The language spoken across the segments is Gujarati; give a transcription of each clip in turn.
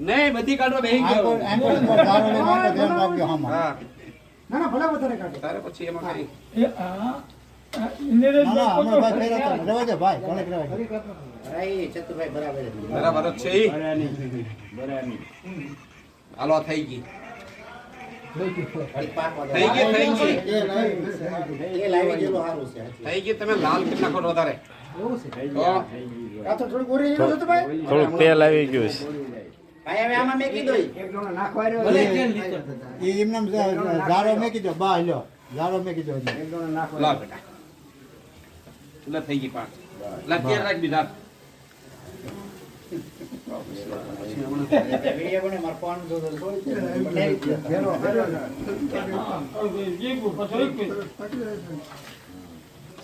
નહીં બધી કાઢો બેહી ગયો ના ના ભલે વધારે કાઢે તારે પછી એમાં કઈ એ આ. બરાબર છે. હાલો થઈ ગઈ થઈ ગઈ થઈ ગઈ તમે લાલ કેટલા નાખો વધારે થોડીક તેલ આવી ગયું છે.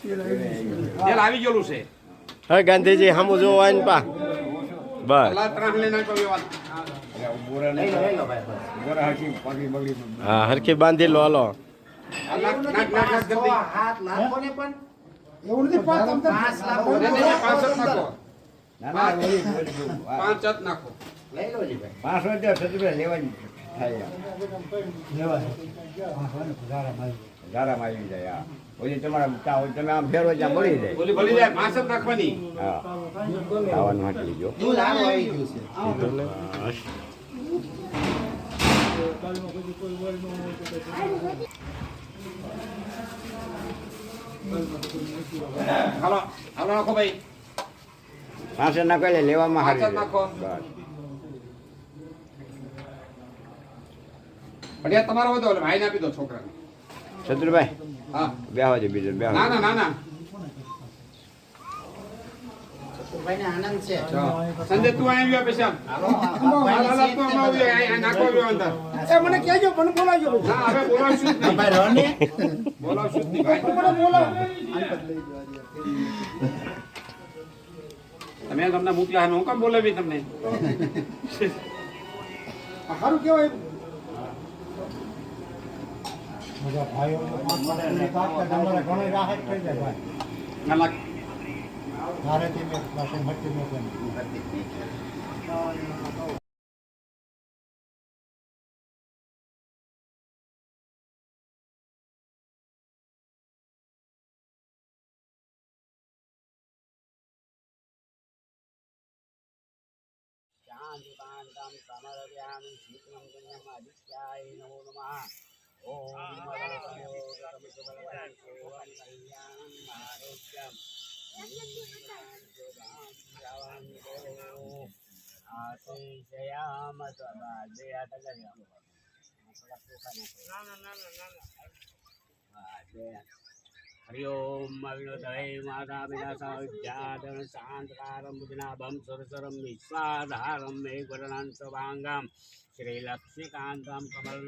તેલ આવી ગયેલું છે. હવે ગાંધીજી સામું જોવા ને પા. બસ. હા હરખી બાંધી લો હાલો. પાંચ લેવાની થાય આવી. ધારામાં આવી જાય હા. પછી તમારા તમે આમ ફેરો ત્યાં મળી જાય. બોલી જાય પાંચ જ નાખવાની હા. ખાવાનું હાટ લીજો હાલો હાલો નાખો ભાઈ. પાંચસો નાખો એટલે લેવામાં પાંચ હારી નાખો. બસ. તમારો બધો તો ઓલે ભાઈને આપી દો છોકરાને. શત્રુભાઈ હા. બેહવા દે બીજું બેહવા ના ના ના ના સંજય તું અહીં ગયો અહીં નાખો અંદર. એ મને કહેજો મને બોલાવજો. ના હવે બોલાવશું જ નહીં. બોલાવશું જ નહીં ભાઈ. મને બોલાવો. તમે તમને મોકલ્યા હું કામ બોલાવી તમને? સારું કહેવાય. બધા ભાઈઓ તમારે ઘણી રાહત થઈ જાય ભાઈ. ના લાગ ધારેથી મેં પાસે મરચી મેં ઓમ અવિનોદય માતા પિતા સહજાદન शान्तकारं બુદ્ધનાભમ सुरसरं વિશ્વાધારમ મેઘવર્ણાંત વાંગમ શ્રી લક્ષ્મીકાંતમ કમલ